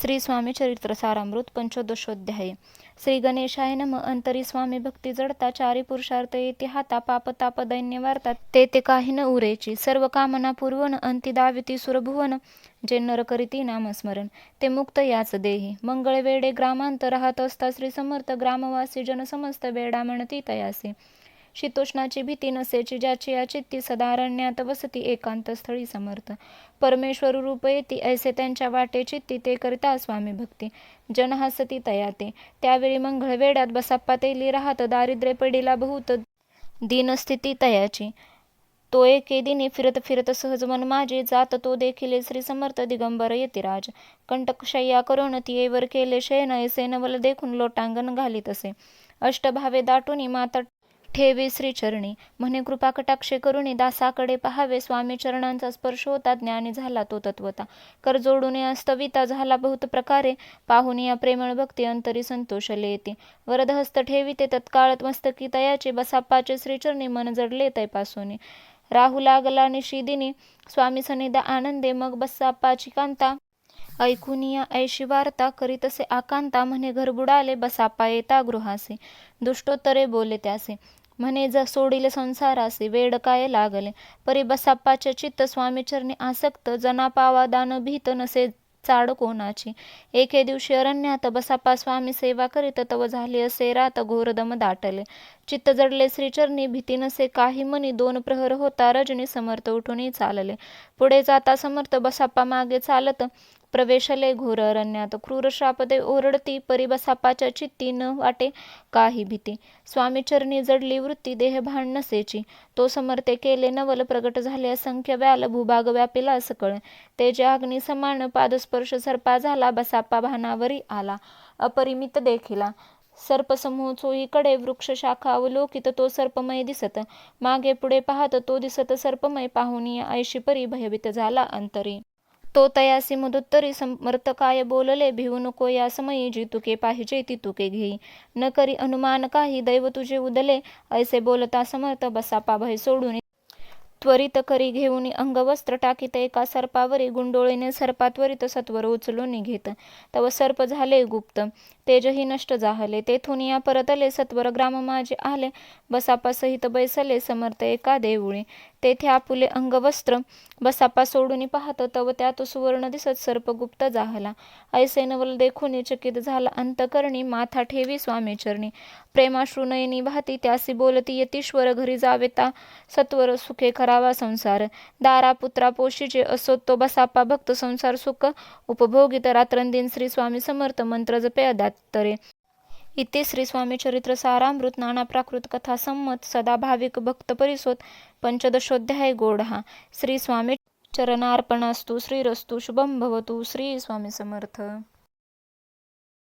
श्री स्वामी चरित्र सारामृत पंचोदशोध्याय. श्री गणेशाय नम अंतरी स्वामी भक्ती जडता चारी पुरुषार्थ येते हाता पाप ताप दैन्य वार्तात ते ते काही न उरेची सर्व कामना पूर्वन अंती दाविती सुरभुवन जे नर करीती नामस्मरण ते मुक्त याच देही. मंगळ वेडे ग्रामांत राहत असता श्री समर्थ ग्रामवासी जन समस्त वेडा म्हणती तयासी. शीतोष्णाची भीती नसेची ज्याची या चित्ती सदारण्यात वसती एकांत स्थळी समर्थ. परमेश्वर रूप येती ऐसे त्यांच्या वाटे चित्ती ते करता स्वामी भक्ती. जन हसती तयाते. त्यावेळी मंगळ वेड्यात बसाप्पा तेली राहत दारिद्र्य पडीला बहुत दिनस्थिती तयाची. तो एके दिने फिरत फिरत सहज मन माझे जात तो देखील श्री समर्थ दिगंबर यतिराज कंटकशय्या करून तियेवर केले शयन ऐसे नवल देखून लोटांगण घालीत असे. अष्टभावे दाटून माता ठेवी श्रीचरणी. म्हणे कृपा कटाक्षे करुणी दासाकडे पहावे. स्वामी चरणांचा स्पर्श होता ज्ञानी झाला तो तत्वता. कर जोडून अस्तविता झाला बहुत प्रकारे. पाहुनी या प्रेमळ भक्ती अंतरी संतोषले येते. वरदहस्त ठेविते तत्काळत मस्तकी तयाचे. बसाप्पाचे श्रीचरणी मन जडले तैपासून. राहू लागला निशिदिनी. स्वामी सनिदा आनंदे. मग बसाप्पाची कांता. ऐकून या ऐशी वार्ता करीतसे आकांता. म्हणे घर बुडाले बसापा येता गृहासे. दुष्टोत्तरे बोले त्यासे. म्हणे ज सोडिले संसारासे वेड काय लागले? परी बसाप्पाचे चित्त स्वामीचरणी आसक्त जना पावा दान भीत नसे चाड कोणाची? एके दिवशी अरण्यात बसाप्पा स्वामी सेवा करीत तव झाली असे रात घोरदम दाटले. चित्त जडले श्रीचरणी भीती नसे काही मनी दोन प्रहर होता रजनी समर्थ उठूनही चालले. पुढे जाता समर्थ बसाप्पा मागे चालत प्रवेशले घोर अरण्यात. क्रूर श्रापदे ओरडती परी चित्ती न वाटे काही भीती. स्वामीचरणी जडली वृत्ती देह भान नसेची. तो समर्थे केले नवल प्रगट झाले असंख्य व्याल भूभाग व्यापिला सकळ. तेजे अग्नी समान पादस्पर्श सर्पा झाला बसाप्पा भानावरी आला. अपरिमित देखिला. सर्पसमूह चोहीकडे वृक्ष शाखा अवलोकित तो सर्पमय दिसत. मागे पुढे पाहत तो दिसत सर्पमय पाहुनी ऐशी परी भयभीत झाला अंतरी. तो तयासी मधुत्तरी समर्थकाय बोलले भिवू नको या समयी जी तुके पाहिजे ती तुके घेई न करी अनुमान काही दैव तुझे उदले. ऐसे बोलता समर्थ बसापा भय सोडून त्वरित करी घेऊन अंगवस्त्र टाकीत एका सर्पावरी गुंडोळीने सर्पा त्वरित सत्वर उचलून घेत. तव सर्प झाले गुप्त. तेजही नष्ट जाहले तेथून या परतले सत्वर ग्राम माझे आले. बसापासहित बैसले समर्थ एका देऊळी. तेथे आपुले अंगवस्त्र बसापा सोडून पाहत तव त्यात सुवर्ण दिसत सर्प गुप्त जाहला ऐसे नवल देखून चकित झाला अंतकरणी. माथा ठेवी स्वामीचरणी प्रेमाश्रुनयनी भाती त्यासी बोलती यतीश्वर घरी जावेता सत्वर सुखे करावा संसार. दारा पुत्रा पोशीचे असो तो बसापा भक्त संसार सुख. उपभोगित रात्रंदिन श्री स्वामी समर्थ मंत्र जपे अदात्तरे. इथे श्री स्वामी चरित्र सारामृत नाना प्राकृत कथा संमत सदा भाविक भक्त परिसोत. पंचदशोध्याय गोडहा श्री स्वामी चरणार्पणास्तु श्रीरस्तु शुभम भवतु श्री स्वामी समर्थ.